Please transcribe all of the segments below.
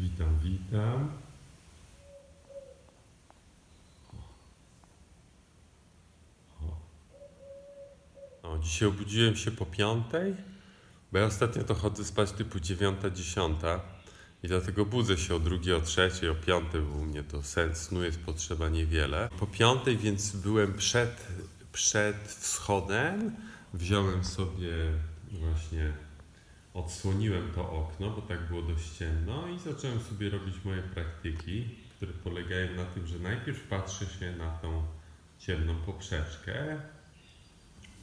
Witam, witam. O, dzisiaj obudziłem się po piątej, bo ja ostatnio to chodzę spać typu dziewiąta, dziesiąta i dlatego budzę się o drugiej, o trzeciej, o piątej, bo u mnie to sen snu jest potrzeba niewiele. Po piątej, więc byłem przed, przed wschodem, wziąłem sobie właśnie, odsłoniłem to okno, bo tak było dość ciemno i zacząłem sobie robić moje praktyki, które polegają na tym, że najpierw patrzę się na tą ciemną poprzeczkę,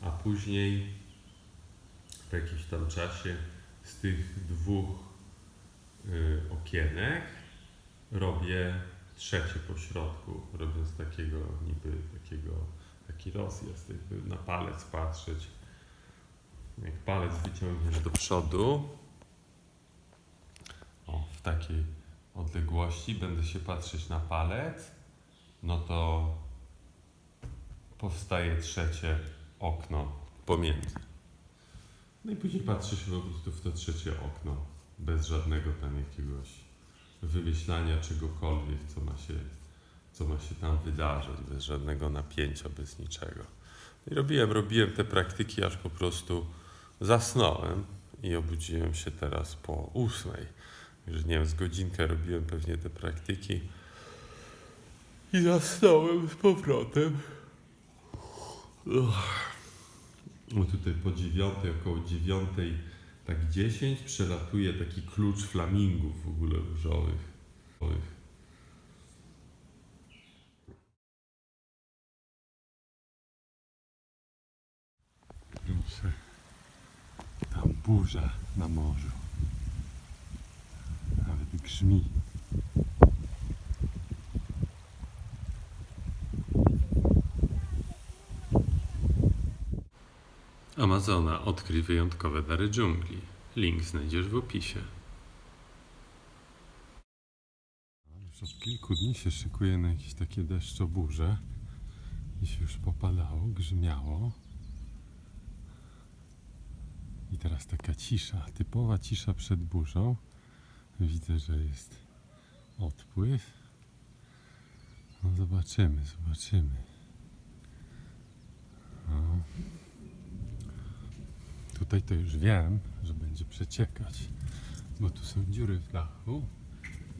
a później po jakimś tam czasie z tych dwóch y, okienek robię trzecie po środku, robiąc takiego niby takiego, taki rozjazd, jakby na palec patrzeć. Jak palec wyciągniesz do przodu, o, w takiej odległości będę się patrzeć na palec, no to powstaje trzecie okno pomiędzy. No i później patrzy się po prostu w to trzecie okno, bez żadnego tam jakiegoś wymyślania czegokolwiek, co ma się, co ma się tam wydarzyć, bez żadnego napięcia, bez niczego. I robiłem, robiłem te praktyki, aż po prostu zasnąłem i obudziłem się teraz po ósmej. Już nie wiem, z godzinkę robiłem pewnie te praktyki i zasnąłem z powrotem. No tutaj po dziewiątej, około dziewiątej, tak dziesięć, przelatuje taki klucz flamingów w ogóle różowych. różowych. Proszę, tam burza na morzu. Nawet grzmi. Amazona odkryj wyjątkowe dary dżungli. Link znajdziesz w opisie. Już od kilku dni się szykuje na jakieś takie deszczoburze. Dziś już popadało, grzmiało. I teraz taka cisza, typowa cisza przed burzą. Widzę, że jest odpływ. No zobaczymy, zobaczymy. No. Tutaj to już wiem, że będzie przeciekać, bo tu są dziury w dachu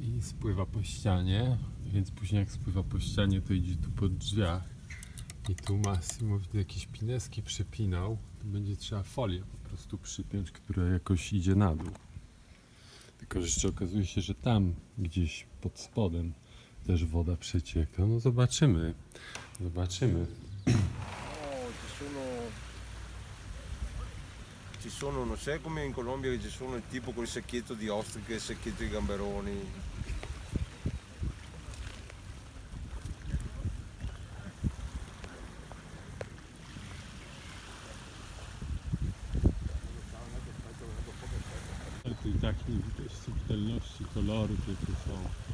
i spływa po ścianie, więc później jak spływa po ścianie, to idzie tu po drzwiach i tu Massimo jakieś pineski przypinał, to będzie trzeba folię prostu przypiąć, która jakoś idzie na dół. Tylko, jeszcze okazuje się, że tam gdzieś pod spodem też woda przecieka. No zobaczymy, zobaczymy. Ci sono, non sai come in Colombia che ci sono il tipo col sacchetto di ostriche il sacchetto di gamberoni. Widać subtelności kolorów, jakie są.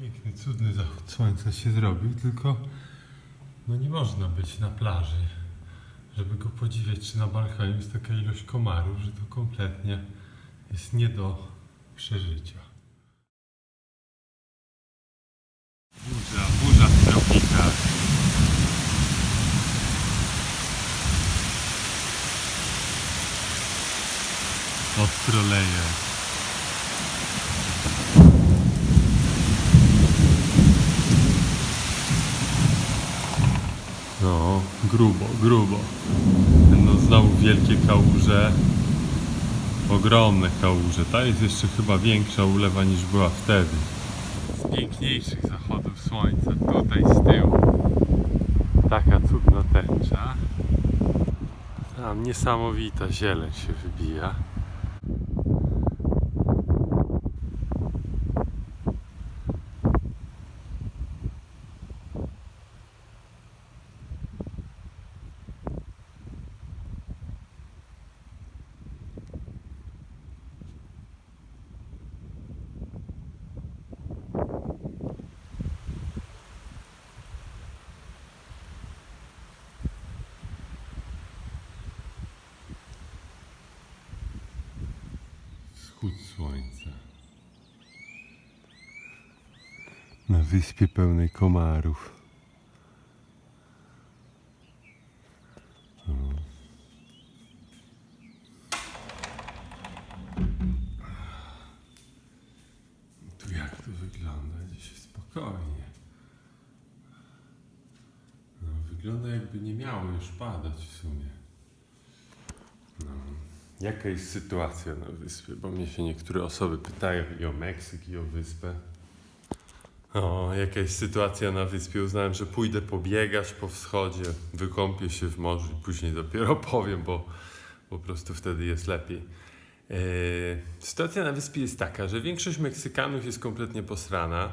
Piękny, cudny zachód słońca się zrobił, tylko no nie można być na plaży, żeby go podziwiać, czy na balkonie jest taka ilość komarów, że to kompletnie jest nie do przeżycia. Burza, burza w tropikach. Ostro leje. No, grubo, grubo. No znowu wielkie kałuże. Ogromne kałuże. Ta jest jeszcze chyba większa ulewa niż była wtedy. Z piękniejszych zachodów słońca tutaj z tyłu. Taka cudna tęcza. Tam niesamowita zieleń się wybija. Wschód słońca. Na wyspie pełnej komarów. Tu jak to wygląda? Dzisiaj spokojnie. No, wygląda jakby nie miało już padać w sumie. No. Jaka jest sytuacja na wyspie? Bo mnie się niektóre osoby pytają i o Meksyk, i o wyspę. O, jaka jest sytuacja na wyspie? Uznałem, że pójdę pobiegać po wschodzie, wykąpię się w morzu i później dopiero powiem, bo po prostu wtedy jest lepiej. Eee, sytuacja na wyspie jest taka, że większość Meksykanów jest kompletnie posrana.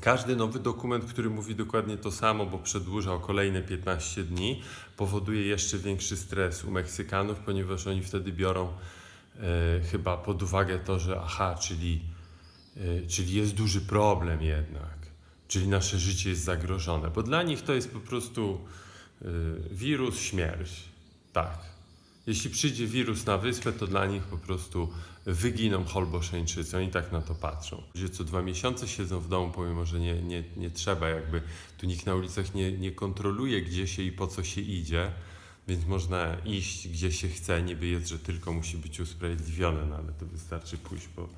Każdy nowy dokument, który mówi dokładnie to samo, bo przedłuża o kolejne 15 dni, powoduje jeszcze większy stres u Meksykanów, ponieważ oni wtedy biorą e, chyba pod uwagę to, że aha, czyli, e, czyli jest duży problem jednak, czyli nasze życie jest zagrożone, bo dla nich to jest po prostu e, wirus, śmierć. Tak. Jeśli przyjdzie wirus na wyspę, to dla nich po prostu wyginą holboszeńczycy. Oni tak na to patrzą. Ludzie co dwa miesiące siedzą w domu, pomimo, że nie, nie, nie trzeba, jakby tu nikt na ulicach nie, nie kontroluje, gdzie się i po co się idzie, więc można iść gdzie się chce. Niby jest, że tylko musi być usprawiedliwione, no ale to wystarczy pójść po,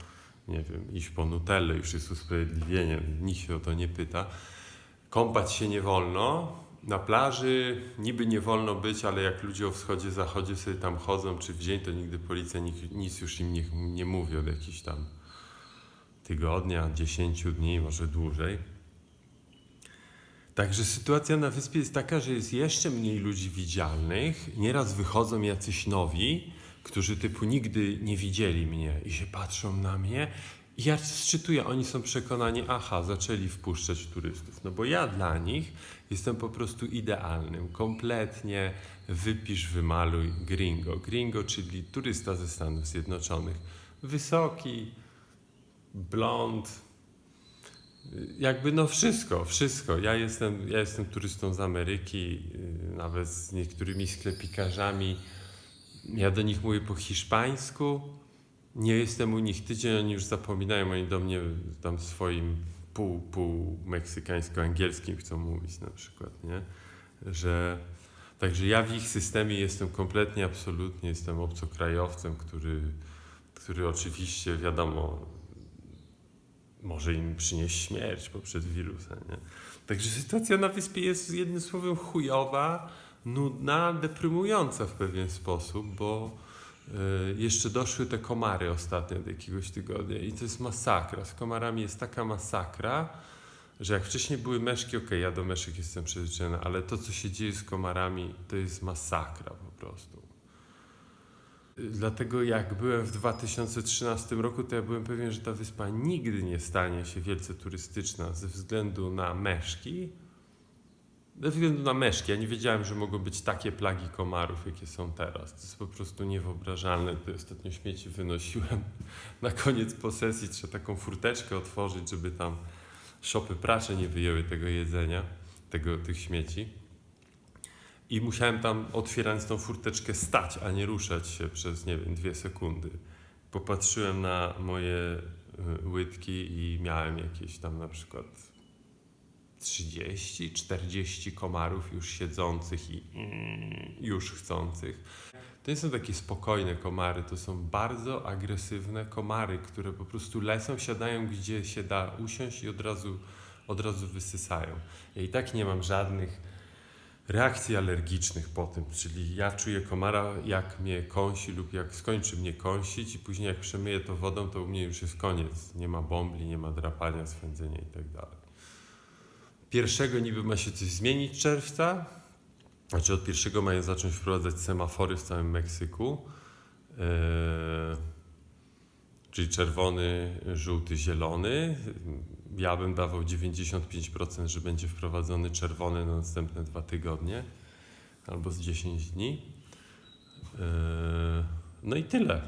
nie wiem, iść po Nutellę, już jest usprawiedliwienie, nikt się o to nie pyta. Kąpać się nie wolno. Na plaży niby nie wolno być, ale jak ludzie o wschodzie, zachodzie sobie tam chodzą, czy w dzień, to nigdy policja nic, już im nie, nie mówi od jakichś tam tygodnia, dziesięciu dni, może dłużej. Także sytuacja na wyspie jest taka, że jest jeszcze mniej ludzi widzialnych. Nieraz wychodzą jacyś nowi, którzy typu nigdy nie widzieli mnie i się patrzą na mnie. I ja szczytuję, oni są przekonani, aha, zaczęli wpuszczać turystów. No bo ja dla nich jestem po prostu idealnym, kompletnie wypisz, wymaluj gringo. Gringo, czyli turysta ze Stanów Zjednoczonych. Wysoki, blond, jakby no wszystko, wszystko. Ja jestem, ja jestem turystą z Ameryki, yy, nawet z niektórymi sklepikarzami. Ja do nich mówię po hiszpańsku. Nie jestem u nich tydzień, oni już zapominają, oni do mnie tam swoim pół, pół meksykańsko-angielskim chcą mówić na przykład, nie? Że, także ja w ich systemie jestem kompletnie, absolutnie, jestem obcokrajowcem, który, który oczywiście, wiadomo, może im przynieść śmierć poprzez wirusa, nie? Także sytuacja na wyspie jest jednym słowem chujowa, nudna, deprymująca w pewien sposób, bo jeszcze doszły te komary ostatnio od jakiegoś tygodnia i to jest masakra. Z komarami jest taka masakra, że jak wcześniej były meszki, okej, ja do meszek jestem przyzwyczajony, ale to, co się dzieje z komarami, to jest masakra po prostu. Y, Dlatego jak byłem w 2013 roku, to ja byłem pewien, że ta wyspa nigdy nie stanie się wielce turystyczna ze względu na meszki. Ze względu na meszki. Ja nie wiedziałem, że mogą być takie plagi komarów, jakie są teraz. To jest po prostu niewyobrażalne. To ostatnio śmieci wynosiłem. Na koniec posesji trzeba taką furteczkę otworzyć, żeby tam szopy pracze nie wyjęły tego jedzenia, tego, tych śmieci. I musiałem tam, otwierając tą furteczkę, stać, a nie ruszać się przez, nie wiem, dwie sekundy. Popatrzyłem na moje y, łydki i miałem jakieś tam na przykład 30, 40 komarów już siedzących i już chcących. To nie są takie spokojne komary, to są bardzo agresywne komary, które po prostu lecą, siadają gdzie się da usiąść i od razu, od razu wysysają. Ja i tak nie mam żadnych reakcji alergicznych po tym, czyli ja czuję komara jak mnie kąsi lub jak skończy mnie kąsić i później jak przemyję to wodą, to u mnie już jest koniec. Nie ma bombli, nie ma drapania, swędzenia i tak. Pierwszego niby ma się coś zmienić czerwca, znaczy od pierwszego mają zacząć wprowadzać semafory w całym Meksyku. Eee, czyli czerwony, żółty, zielony. Ja bym dawał 95%, że będzie wprowadzony czerwony na następne dwa tygodnie albo z 10 dni. Eee, No i tyle.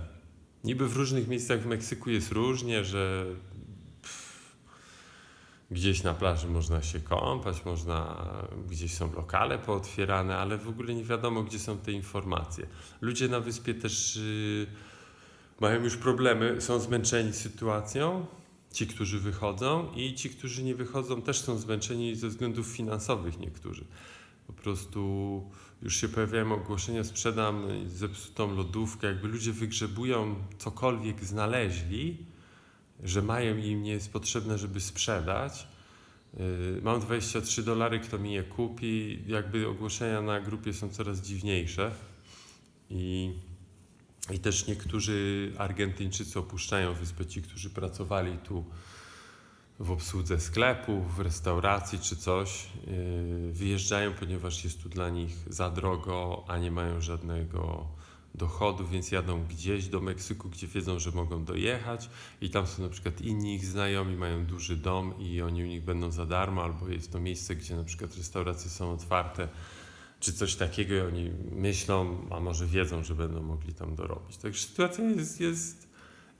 Niby w różnych miejscach w Meksyku jest różnie, że gdzieś na plaży można się kąpać, można, gdzieś są lokale pootwierane, ale w ogóle nie wiadomo, gdzie są te informacje. Ludzie na wyspie też y, mają już problemy, są zmęczeni sytuacją. Ci, którzy wychodzą, i ci, którzy nie wychodzą, też są zmęczeni ze względów finansowych niektórzy. Po prostu już się pojawiają ogłoszenia, sprzedam zepsutą lodówkę, jakby ludzie wygrzebują cokolwiek znaleźli, że mają i im nie jest potrzebne, żeby sprzedać. Yy, Mam 23 dolary, kto mi je kupi. Jakby ogłoszenia na grupie są coraz dziwniejsze. I, I też niektórzy Argentyńczycy opuszczają wyspę, ci, którzy pracowali tu w obsłudze sklepów, w restauracji czy coś, yy, wyjeżdżają, ponieważ jest tu dla nich za drogo, a nie mają żadnego dochodu, więc jadą gdzieś do Meksyku, gdzie wiedzą, że mogą dojechać i tam są na przykład inni ich znajomi, mają duży dom i oni u nich będą za darmo, albo jest to miejsce, gdzie na przykład restauracje są otwarte, czy coś takiego i oni myślą, a może wiedzą, że będą mogli tam dorobić. Także sytuacja jest, jest,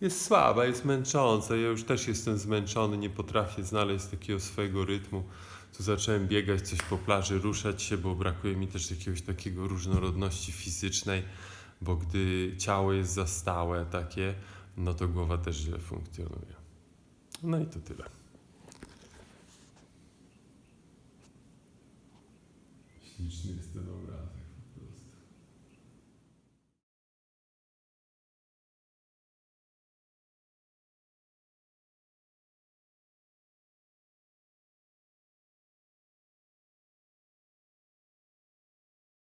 jest słaba, jest męcząca. Ja już też jestem zmęczony, nie potrafię znaleźć takiego swojego rytmu. Tu zacząłem biegać coś po plaży, ruszać się, bo brakuje mi też jakiegoś takiego różnorodności fizycznej, bo gdy ciało jest za stałe takie, no to głowa też źle funkcjonuje. No i to tyle. Śliczny jest ten obrazek.